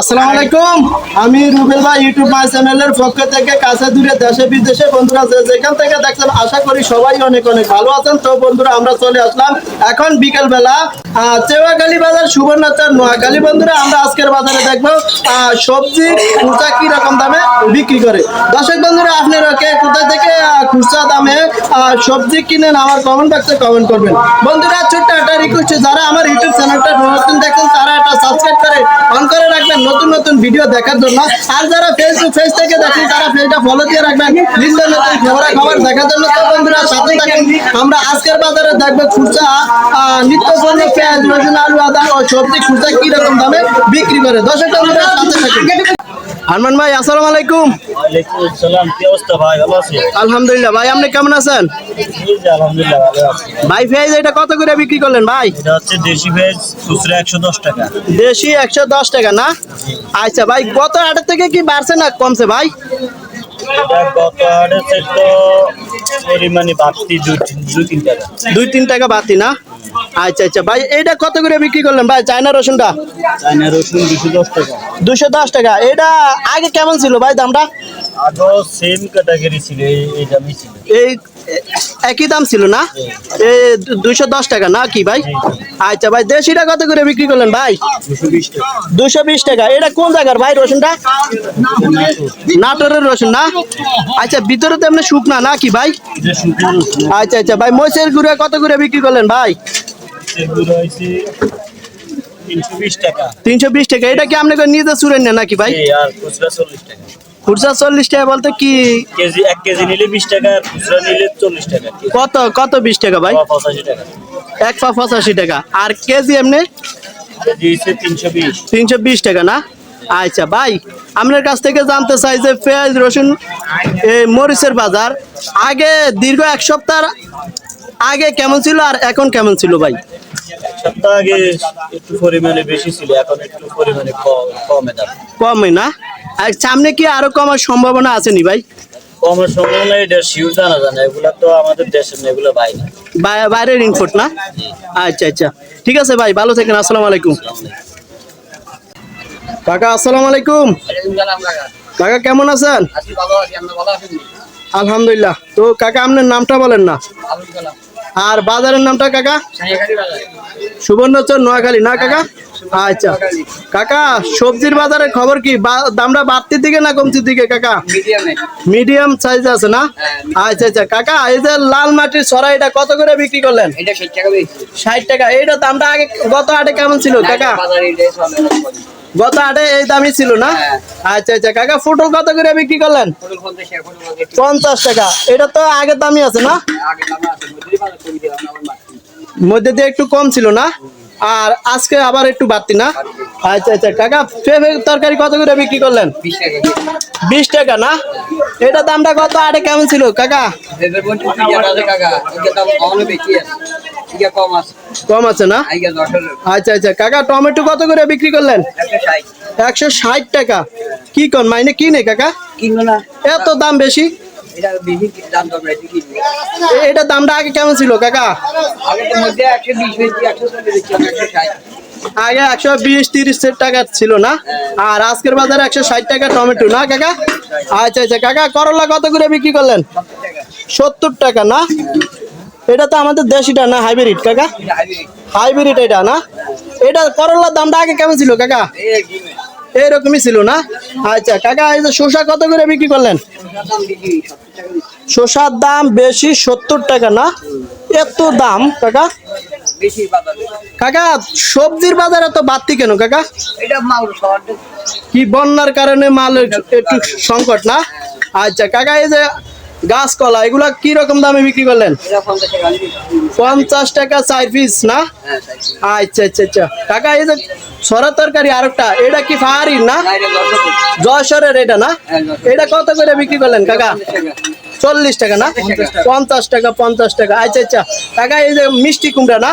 আসসালামু আলাইকুম। আমি রুবেল ভাই, ইউটিউব মাই চ্যানেলের পক্ষ থেকে কাছে দূরে দেশে, বিদেশে বন্ধুরা যেখান থেকে দেখছেন, আশা করি সবাই অনেক অনেক ভালো আছেন। তো বন্ধুরা, আমরা চলে আসলাম এখন বিকেল বেলা চেওয়াগালি বাজার সুবর্ণাচার, নোয়াখালী। বন্ধুরা, আমরা আজকের বাজারে দেখব সবজি কি রকম দামে বিক্রি করে। দর্শক বন্ধুরা, আপনারা খুচরা দামে সবজি কিনেন আমার কমেন্ট বক্সে কমেন্ট করবেন। বন্ধুরা, ছোট্ট একটা রিকোয়েস্ট যারা আমার ইউটিউব চ্যানেলটা নতুন দেখেন তারা এটা সাবস্ক্রাইব করে অন করে রাখবেন, নতুন নতুন ভিডিও দেখার জন্য। আর যারা ফেসবুক পেজ থেকে দেখেন, তারা পেজটা ফলো দিয়ে রাখবেন, নিত্য নতুন খবর খবর দেখার জন্য। তো বন্ধুরা, সাথে থাকেন, আমরা আজকের বাজারে দেখব খুচরা নিত্য পণ্য, পেঁয়াজ, রসুন, আলু, আদা ও সবজি খুচরা কীরকম দামে বিক্রি করে। দর্শক বন্ধুরা, সাথে থাকেন। আরমান ভাই আসসালামু আলাইকুম। কি অবস্থা ভাই? ভালো আছি? আলহামদুলিল্লাহ ভাই আপনি কেমন আছেন? আলহামদুলিল্লাহ ভালো আছি। ভাই পেঁয়াজ এটা কত করে বিক্রি করলেন ভাই? এটা হচ্ছে দেশি খুচরা একশো দশ টাকা। দেশি একশো দশ টাকা না? আচ্ছা ভাই গত আটের থেকে কি বাড়ছে না কমছে ভাই? বাড়তি দুই তিন- টাকা। দুই তিন টাকা বাতি না? আচ্ছা আচ্ছা। ভাই এটা কত করে বিক্রি করলেন? ভাই চায়না রসুনটা? চাইনা রসুন দুশো দশ টাকা। দুশো দশ টাকা। এটা আগে কেমন ছিল ভাই দামটা? আগেও সেম ক্যাটাগরি ছিল এই এই দামই ছিল। এই একই দাম ছিল না? এই দুশো দশ টাকা না কি ভাই? আচ্ছা ভাই দেশিটা কত করে বিক্রি করলেন ভাই? দুশো বিশ টাকা। এটা কোন জায়গার ভাই রসুনটা? নাটোরের রসুন না? আচ্ছা ভিতরে তো এমনি শুকনা না কি ভাই? আচ্ছা আচ্ছা। ভাই মহিষের গুঁড়া কত করে বিক্রি করলেন ভাই? তিনশো বিশ টাকা। এটা কি আপনাকে নিজে চুরেন না নাকি ভাই? খুচরা চল্লিশ টাকা। বলতে কি? কেজি এক কেজি নিলে বিশ টাকা খুচরা নিলে চল্লিশ টাকা। কত কত বিশ টাকা ভাই? পঁচাশি টাকা। এক পা পঁচাশি টাকা। আর কেজি এমনি তিনশো বিশ। তিনশো বিশ টাকা না? আচ্ছা ভাই আপনার কাছ থেকে জানতে চাই যে পেঁয়াজ রসুন এই মরিচের বাজার আগে দীর্ঘ এক সপ্তাহ আগে কেমন ছিল আর এখন কেমন ছিল ভাই? সপ্তাহ আগে একটু পরিমাণে বেশি ছিল এখন একটু পরিমাণে কমে দাম কমই না? আর সামনে কি আরও কমার সম্ভাবনা আছে নি ভাই? কমের সম্ভাবনা এটা শিউর জানা জানা এগুলা তো আমাদের দেশের না এগুলো বাইরে। বাইরের ইনপুট না? আচ্ছা আচ্ছা। ঠিক আছে ভাই ভালো থাকেন আসসালামু আলাইকুম। কাকা আসসালামু আলাইকুম। কাকা কেমন আছেন? আলহামদুলিল্লাহ। তো কাকা আপনার নামটা বলেন না। আর বাজারের নামটা কাকা? সুবর্ণচর নোয়াখালী না কাকা? আচ্ছা। কাকা সবজির বাজারের খবর কি? দামটা বাড়তির দিকে না কমতির দিকে কাকা? মিডিয়াম। সাইজ আছে না? আচ্ছা আচ্ছা। কাকা এই যে লাল মাটির সরা এটা কত করে বিক্রি করলেন? ষাট টাকা এইটা দামটা আগে গত হাটে কেমন ছিল কাকা? গত হাটে এই দামই ছিল না? আচ্ছা আচ্ছা। কাকা পটল কত করে বিক্রি করলেন? পঞ্চাশ টাকা পঞ্চাশ টাকা। এটা তো আগের দামই আছে না? মধ্যে দিয়ে একটু কম ছিল না। আর আজকে আবার একটু বাড়তি না। আচ্ছা আচ্ছা কাকা পেঁপে তরকারি কত করে বিক্রি করলেন? বিশ টাকা না? এটা দামটা কত? আটে কেমন ছিল কাকা? কম আছে। না? আচ্ছা আচ্ছা কাকা টমেটো কত করে বিক্রি করলেন? একশো ষাট। টাকা। কি কোন মাইনে কি নেই কাকা এত দাম বেশি? এটা দামটা আগে কেমন ছিল কাকা? আগে একশো বিশ তিরিশ টাকা ছিল না? আর আজকের বাজারে একশো ষাট টাকা টমেটো না কাকা? আচ্ছা আচ্ছা কাকা করলা কত করে বিক্রি করলেন? সত্তর টাকা না? এটা তো আমাদের দেশিটা না হাইব্রিড কাকা? হাইব্রিড হাইব্রিড এটা না? এটা করলার দামটা আগে কেমন ছিল কাকা? এরকমই ছিল না? আচ্ছা কাকা এই যে শসা কত করে বিক্রি করলেন? ওটার দাম বেশি সত্তর টাকা শসার দাম বেশি সত্তর টাকা না? এত দাম কাকা? কাকা সবজির বাজারে তো বাড়তি কেন কাকা? কি বন্যার কারণে মাল একটু সংকট না? আচ্ছা কাকা এই যে গাছ কলা এগুলা কি রকম দামে বিক্রি করলেন? পঞ্চাশ টাকা আমি পঞ্চাশ টাকা চার পিস না? হ্যাঁ আচ্ছা আচ্ছা আচ্ছা। কাকা এই যে সরা তরকারি আরেকটা, এটা কি ফাহারি না? জয়সরের এটা না? এটা কত করে বিক্রি করলেন কাকা? চল্লিশ টাকা না? পঞ্চাশ টাকা পঞ্চাশ টাকা। আচ্ছা আচ্ছা। কাকা, এই যে মিষ্টি কুমড়া না?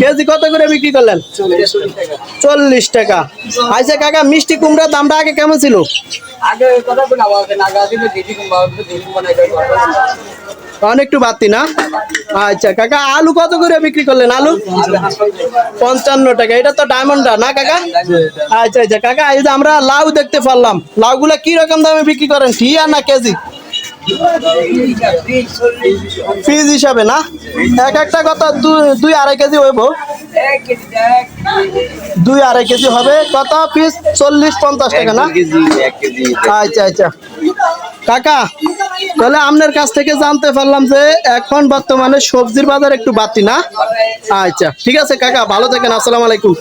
কেজি কত করে বিক্রি করলেন? চল্লিশ টাকা। আচ্ছা কাকা, মিষ্টি কুমড়ার দামটা আগে কেমন ছিল? কথা অনেক একটু বাড়তি না? আচ্ছা কাকা আলু কত করে বিক্রি করলেন আলু? পঞ্চান্ন টাকা। এটা তো ডায়মন্ডটা না কাকা? আচ্ছা আচ্ছা কাকা এই যে আমরা লাউ দেখতে পারলাম লাউগুলা কি রকম দামে বিক্রি করেন? ঠিয়া না কেজি? পিস হিসাবে না? এক একটা কত? দু- দুই আড়াই কেজি হইব। দুই আড়াই কেজি হবে। কত পিস চল্লিশ পঞ্চাশ টাকা না? আচ্ছা আচ্ছা। কাকা তাহলে আপনার কাছ থেকে জানতে পারলাম যে এখন বর্তমানে সবজির বাজার একটু বাড়তি না? আচ্ছা ঠিক আছে কাকা, ভালো থাকেন, আসসালামু আলাইকুম।